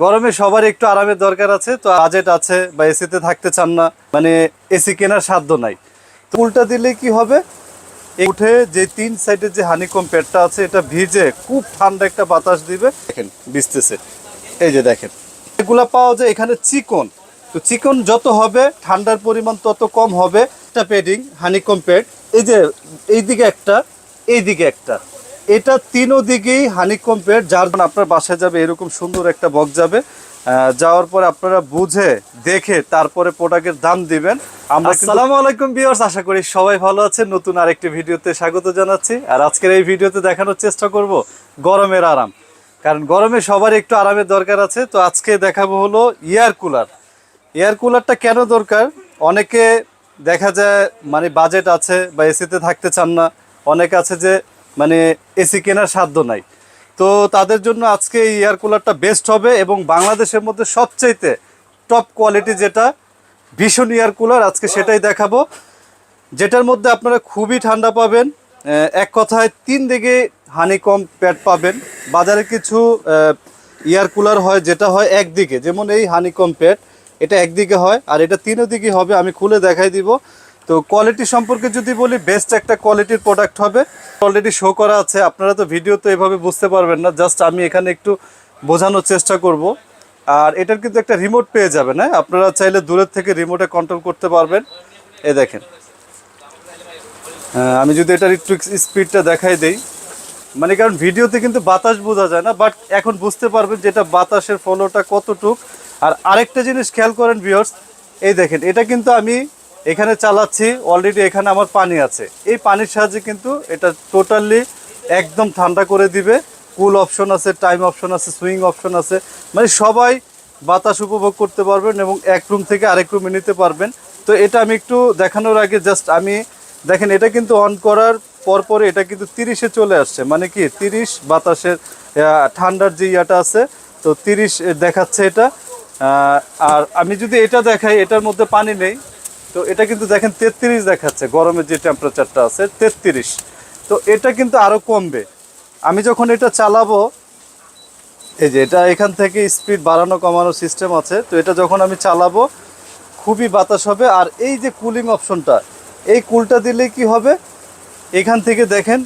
গরমে সবার একটু আরামের দরকার আছে, তো বাজেট আছে বা এসিতে থাকতে চান না মানে এসি কেনার সাধ্য নাই। তো উল্টা দিলে কি হবে? উঠে যে তিন সাইডে যে হানিকম পেটটা আছে, এটা ভিজে খুব ঠান্ডা একটা বাতাস দিবে। দেখেন, ভিজতেছে। এই যে দেখেন, এগুলা পাওয়া যায় এখানে চিকন। তো চিকন যত হবে, ঠান্ডার পরিমাণ তত কম হবে। একটা পেডিং হানিকম পেড এই যে, এইদিকে একটা এইদিকে একটা। এটা তিনও দিকেই হানিকম পেড যার আপনার বাসায় যাবে এরকম সুন্দর একটা বক্স যাবে। যাওয়ার পরে আপনারা বুঝে, দেখে, তারপরে প্রোডাক্টের দাম দিবেন। আমরা আসসালামু আলাইকুম ভিউয়ার্স আশা করি সবাই ভালো আছেন। নতুন আরেকটি ভিডিওতে স্বাগত জানাচ্ছি। আর আজকের এই ভিডিওতে দেখানোর চেষ্টা করব গরমের আরাম। কারণ গরমে সবার একটু আরামের দরকার আছে। তো আজকে দেখাবো হলো এয়ার কুলার এয়ার কুলারটা কেন দরকার? অনেকে দেখা যায় মানে বাজেট আছে বা এসিতে থাকতে চান না। অনেক আছে যে মানে এসি কেনার সাধ্য নাই। তো তাদের জন্য আজকে এই এয়ার কুলারটা বেস্ট হবে এবং বাংলাদেশের মধ্যে সবচাইতে টপ কোয়ালিটি যেটা, ভীষণ এয়ার কুলার আজকে সেটাই দেখাবো। যেটার মধ্যে আপনারা খুবই ঠান্ডা পাবেন। এক কথায় তিন দিকে হানিকম প্যাড পাবেন। বাজারে কিছু এয়ার কুলার হয়, যেটা হয় একদিকে। যেমন এই হানিকম প্যাড এটা একদিকে হয়, আর এটা তিনও দিকে হবে, আমি খুলে দেখাই দিব। তো কোয়ালিটি সম্পর্কে যদি বলি বেস্ট একটা কোয়ালিটির প্রোডাক্ট হবে। অলরেডি শো করা আছে আপনারা তো ভিডিও তো এভাবে বুঝতে পারবেন না জাস্ট আমি এখানে একটু বোঝানোর চেষ্টা করব। আর এটার কিন্তু একটা রিমোট পেয়ে যাবেন হ্যাঁ? আপনারা চাইলে দূরের থেকে রিমোটে কন্ট্রোল করতে পারবেন। এ দেখেন। হ্যাঁ, আমি যদি এটার একটু স্পিডটা দেখাই দেই। মানে কারণ ভিডিওতে কিন্তু বাতাস বোঝা যায় না বাট এখন বুঝতে পারবেন যে এটা বাতাসের ফলোটা কতটুক। আর আরেকটা জিনিস খেয়াল করেন ভিউয়ার্স এই দেখেন এটা কিন্তু আমি এখানে চালাচ্ছি অলরেডি এখানে আমার পানি আছে। এই পানির সাহায্যে কিন্তু এটা টোটালি একদম ঠান্ডা করে দিবে। কুল অপশন আছে টাইম অপশন আছে সুইং অপশন আছে। মানে সবাই বাতাস উপভোগ করতে পারবেন এবং এক রুম থেকে আরেক রুমে নিতে পারবেন। তো এটা আমি একটু দেখানোর আগে জাস্ট আমি, দেখেন এটা কিন্তু অন করার পরপরে এটা কিন্তু তিরিশে চলে আসছে। মানে কি? তিরিশ বাতাসের ঠান্ডার যে ইয়াটা আছে, তো তিরিশ দেখাচ্ছে এটা। আর আমি যদি এটা দেখাই, এটার মধ্যে পানি নেই। তো এটা কিন্তু দেখেন তেত্রিশ দেখাচ্ছে, গরমের যে টেম্পারেচারটা আছে, তেত্রিশ। তো এটা কিন্তু আরও কমবে। আমি যখন এটা চালাবো, এই যে এটা এখান থেকে স্পিড বাড়ানো কমানো সিস্টেম আছে, তো এটা যখন আমি চালাবো, খুবই বাতাস হবে। আর এই যে কুলিং অপশনটা এই কুলটা দিলে কি হবে? এখান থেকে দেখেন,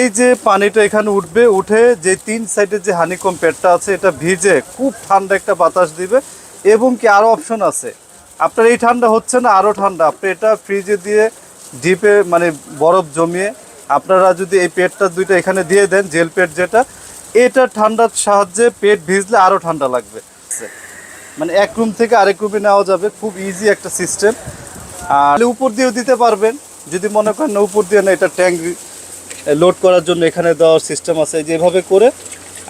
এই যে পানিটা এখানে উঠবে, উঠে যে তিন সাইডের যে হানিকম প্যাডটা আছে, এটা ভিজে খুব ঠান্ডা একটা বাতাস দিবে। এবং কি আরও অপশন আছে? আপনার এই ঠান্ডা হচ্ছে না আরও ঠান্ডা। আপনি এটা ফ্রিজে দিয়ে ডিপে মানে বরফ জমিয়ে আপনারা যদি এই পেটটা দুইটা এখানে দিয়ে দেন জেল পেট যেটা, এটা ঠান্ডার সাহায্যে পেট ভিজলে আরও ঠান্ডা লাগবে। মানে এক রুম থেকে আরেক রুমে নেওয়া যাবে, খুব ইজি একটা সিস্টেম আর উপর দিয়েও দিতে পারবেন, যদি মনে করেন না উপর দিয়ে না, এটা ট্যাঙ্ক লোড করার জন্য এখানে দেওয়ার সিস্টেম আছে। যেভাবে করে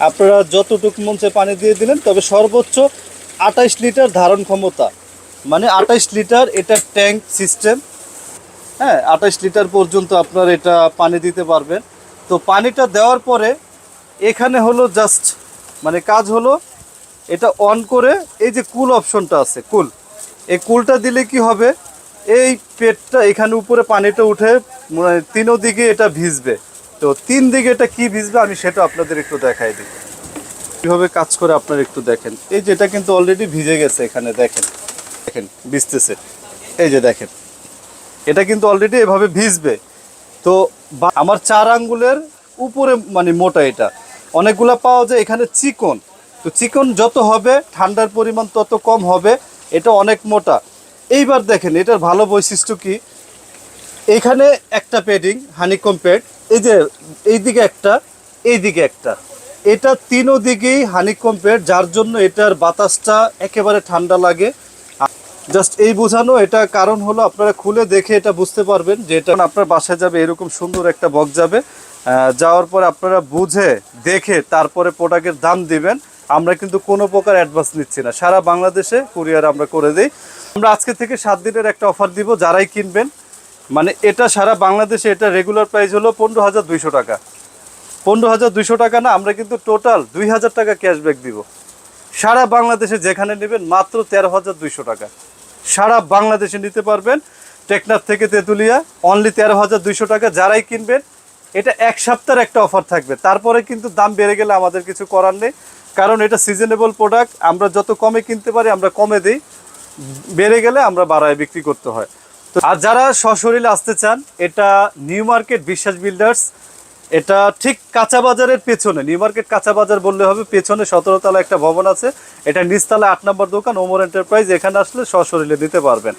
আপনারা যতটুকু মঞ্চে পানি দিয়ে দিলেন, তবে সর্বোচ্চ আঠাইশ লিটার ধারণ ক্ষমতা মানে আঠাইশ লিটার এটা ট্যাঙ্ক সিস্টেম। হ্যাঁ আঠাইশ লিটার পর্যন্ত আপনার এটা পানি দিতে পারবেন। তো পানিটা দেওয়ার পরে এখানে হলো জাস্ট মানে কাজ হলো এটা অন করে এই যে কুল অপশনটা আছে কুল এই কুলটা দিলে কি হবে? এই পেটটা এখানে উপরে পানিটা উঠে মানে তিনও দিকে এটা ভিজবে। তো তিন দিকে এটা কি ভিজবে আমি সেটা আপনাদের একটু দেখাই দিই। কীভাবে কাজ করে আপনারা একটু দেখেন। এই যেটা কিন্তু অলরেডি ভিজে গেছে এখানে, দেখেন। দেখেন, ভিজতেছে। এই যে দেখেন, এটা কিন্তু অলরেডি এভাবে ভিজবে। তো আমার চার আঙ্গুলের উপরে মানে মোটা এটা। অনেকগুলা পাওয়া যায় এখানে চিকন। তো চিকন যত হবে, ঠান্ডার পরিমাণ তত কম হবে, এটা অনেক মোটা। এইবার দেখেন, এটার ভালো বৈশিষ্ট্য কি? এখানে একটা পেডিং হানিকম পেড এই যে, এইদিকে একটা এইদিকে একটা। এটা তিনও দিকেই হানিকম পেড যার জন্য এটার বাতাসটা একেবারে ঠান্ডা লাগে। জাস্ট এই বোঝানো, এটা কারণ হলো আপনারা খুলে দেখে এটা বুঝতে পারবেন যে এটা আপনার বাসায় যাবে, এরকম সুন্দর একটা বক্স যাবে যাওয়ার পরে আপনারা বুঝে, দেখে তারপরে প্রোডাক্টের দাম দিবেন। আমরা কিন্তু কোনো প্রকার অ্যাডভান্স নিচ্ছি না। সারা বাংলাদেশে কুরিয়ার আমরা করে দিই। আমরা আজকে থেকে সাত দিনের একটা অফার দিব, যারাই কিনবেন। মানে এটা সারা বাংলাদেশে এটা রেগুলার প্রাইস হলো পনেরো হাজার দুইশো টাকা। পনেরো হাজার দুইশো টাকা না, আমরা কিন্তু টোটাল দুই হাজার টাকা ক্যাশব্যাক দিব। সারা বাংলাদেশে যেখানে নেবেন মাত্র তেরো হাজার দুইশো টাকা। সারা বাংলাদেশে নিতে পারবেন। টেকনাফ থেকে তেঁতুলিয়া অনলি তেরো হাজার দুইশো টাকা যারাই কিনবেন, এটা এক সপ্তাহের একটা অফার থাকবে। তারপরে কিন্তু দাম বেড়ে গেলে আমাদের কিছু করার নেই, কারণ এটা সিজনেবল প্রোডাক্ট আমরা যত কমে কিনতে পারি, আমরা কমে দিই। বেড়ে গেলে আমরা বাড়ায় বিক্রি করতে হয়। তো আর যারা সশরীরে আসতে চান, এটা নিউ মার্কেট, বিশ্বাস বিল্ডার্স এটা ঠিক কাঁচা বাজারের পেছনে, নিউ মার্কেট কাঁচা বাজার বললে হবে পেছনে সতেরো তলা একটা ভবন আছে। এটা নিচতলা আট নম্বর দোকান, ওমর এন্টারপ্রাইজ, এখানে আসলে সশরীরে দিতে পারবেন।